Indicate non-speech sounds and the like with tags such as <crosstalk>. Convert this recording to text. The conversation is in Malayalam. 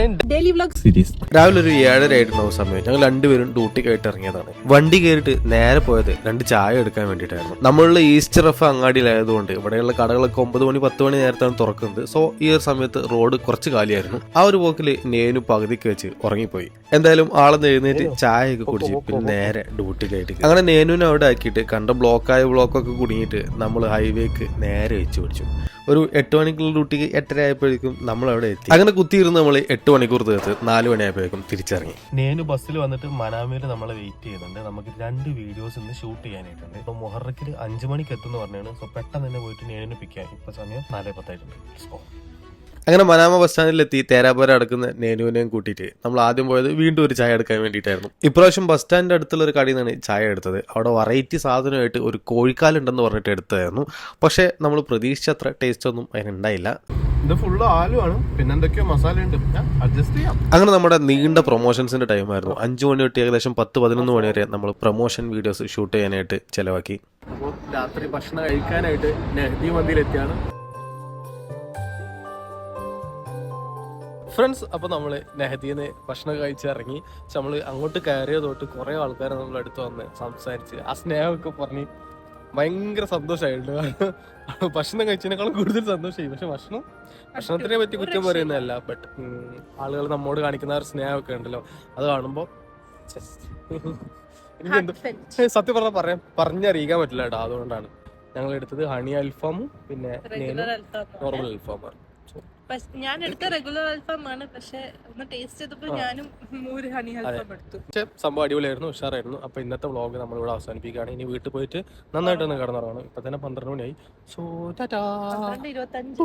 ഇത്രയും ഡെയിലി വ്ലോഗ് സീരീസ് രാവിലെ ഒരു ഏഴര ആയിട്ടുണ്ടാവും സമയം. ഞങ്ങൾ രണ്ടുപേരും ഡ്യൂട്ടി കയറ്റി ഇറങ്ങിയതാണ്. വണ്ടി കയറിയിട്ട് നേരെ പോയത് രണ്ട് ചായ എടുക്കാൻ വേണ്ടിയിട്ടായിരുന്നു. നമ്മളുടെ ഈസ്റ്റർ എഫ് അങ്ങാടിയിലായതുകൊണ്ട് ഇവിടെയുള്ള കടകളൊക്കെ ഒമ്പത് മണി പത്ത് മണി നേരത്താണ് തുറക്കുന്നത്. സോ ഈ ഒരു സമയത്ത് റോഡ് കുറച്ച് കാലിയായിരുന്നു. ആ ഒരു പോക്കിൽ നേനു പകുതിക്ക് വെച്ച് ഉറങ്ങിപ്പോയി. എന്തായാലും ആളെന്ന് എഴുന്നേറ്റ് ചായയൊക്കെ കുടിച്ച് പിന്നെ നേരെ ഡ്യൂട്ടി കയറ്റി അങ്ങനെ നേനുവിനെ അവിടെ ആക്കിയിട്ട് കണ്ട ബ്ലോക്കായ ബ്ലോക്കൊക്കെ കുടുങ്ങിയിട്ട് നമ്മൾ ഹൈവേക്ക് നേരെ വെച്ച് പിടിച്ചു. ഒരു എട്ട് മണിക്കുള്ള ഡ്യൂട്ടിക്ക് എട്ടര ആയപ്പോഴേക്കും നമ്മൾ അവിടെ എത്തി. അങ്ങനെ കുത്തിയിരുന്ന് നമ്മൾ എട്ട് മണിക്കൂർ തീർത്ത് നാല് മണിയായപ്പോഴേക്കും തിരിച്ചിറങ്ങി. നേനു ബസ്സിൽ വന്നിട്ട് മനാമിയിൽ നമ്മൾ വെയിറ്റ് ചെയ്യുന്നുണ്ട്. നമുക്ക് രണ്ട് വീഡിയോസ് ഇന്ന് ഷൂട്ട് ചെയ്യാനായിട്ടുണ്ട്. ഇപ്പൊ മൊഹറക്കിൽ അഞ്ചു മണിക്ക് എത്തുന്ന പറഞ്ഞാണ്. സോ പെട്ടെന്ന് തന്നെ പോയിട്ട് നേനു പിക്ക് ഇപ്പൊ സമയം നാല് പത്തായിട്ടുണ്ട്. അങ്ങനെ മനാമ ബസ് സ്റ്റാൻഡിലെത്തി തേരാപോര അടക്കുന്ന നേനുവിനെയും കൂട്ടിയിട്ട്. നമ്മൾ ആദ്യം പോയത് വീണ്ടും ഒരു ചായ എടുക്കാൻ വേണ്ടിയിട്ടായിരുന്നു. ഇപ്രാവശ്യം ബസ് സ്റ്റാൻഡിന്റെ അടുത്തുള്ള ഒരു കടയിൽ നിന്നാണ് ചായ എടുത്തത്. അവിടെ വെറൈറ്റി സാധനമായിട്ട് ഒരു കോഴിക്കാലുണ്ടെന്ന് പറഞ്ഞിട്ട് എടുത്തതായിരുന്നു. പക്ഷേ നമ്മൾ പ്രതീക്ഷിച്ചത്ര ടേസ്റ്റ് ഒന്നും അതിനുണ്ടായില്ല ഇത് ഫുള്ള് ആലുവാണ് പിന്നെ എന്തൊക്കെയോ മസാല ഉണ്ട് അഡ്ജസ്റ്റ് ചെയ്യാം. അങ്ങനെ നമ്മുടെ നീണ്ട പ്രൊമോഷൻസിന്റെ ടൈം ആയിരുന്നു. അഞ്ചു മണി തൊട്ട് ഏകദേശം പത്ത് പതിനൊന്ന് മണി വരെ നമ്മൾ പ്രൊമോഷൻ വീഡിയോസ് ഷൂട്ട് ചെയ്യാനായിട്ട് ചെലവാക്കി. അപ്പോൾ രാത്രി ഭക്ഷണം കഴിക്കാനായിട്ട് നെഹദി മന്തിയിലെത്തിയാണ് ഫ്രണ്ട്സ് അപ്പോൾ നമ്മൾ നെഹദിന്ന് ഭക്ഷണം കഴിച്ച് ഇറങ്ങി. പക്ഷെ നമ്മൾ അങ്ങോട്ട് കയറിയ തൊട്ട് കുറേ ആൾക്കാർ നമ്മൾ അടുത്ത് വന്ന് സംസാരിച്ച് ആ സ്നേഹമൊക്കെ പറഞ്ഞ് ഭയങ്കര സന്തോഷമായിട്ടുണ്ട് <laughs> ഭക്ഷണം കഴിച്ചതിനേക്കാളും കൂടുതൽ സന്തോഷമായി പക്ഷെ ഭക്ഷണം ഭക്ഷണത്തിനെ പറ്റി കുറ്റം പറയുന്നതല്ല. ബട്ട് ആളുകൾ നമ്മോട് കാണിക്കുന്ന ഒരു സ്നേഹമൊക്കെ ഉണ്ടല്ലോ. അത് കാണുമ്പോൾ <laughs> എനിക്ക് സത്യം പറഞ്ഞാൽ പറയാൻ പറഞ്ഞറിയിക്കാൻ പറ്റില്ല കേട്ടോ. അതുകൊണ്ടാണ് ഞങ്ങൾ എടുത്തത് ഹണി അൽഫാമും പിന്നെ നോർമൽ അൽഫാമാണ്? ഞാൻ എടുത്ത റെഗുലർ അൽഫാം ആണ് പക്ഷെ ഒന്ന് ടേസ്റ്റ് ചെയ്തപ്പോ ഞാനും ഒരു ഹണി അൽഫാം എടുത്തു. പക്ഷേ സംഭവം അടിപൊളിയായിരുന്നു ഉഷാറായിരുന്നു. അപ്പൊ ഇന്നത്തെ വ്ളോഗ് നമ്മളിവിടെ അവസാനിപ്പിക്കുകയാണ്. ഇനി വീട്ടിൽ പോയിട്ട് നന്നായിട്ട് നന്നായിട്ടൊന്ന് കിടന്നുറങ്ങണം. ഇപ്പൊ തന്നെ പന്ത്രണ്ട് മണിയായി. സോ ടാറ്റാ ഇരുപത്തഞ്ച്.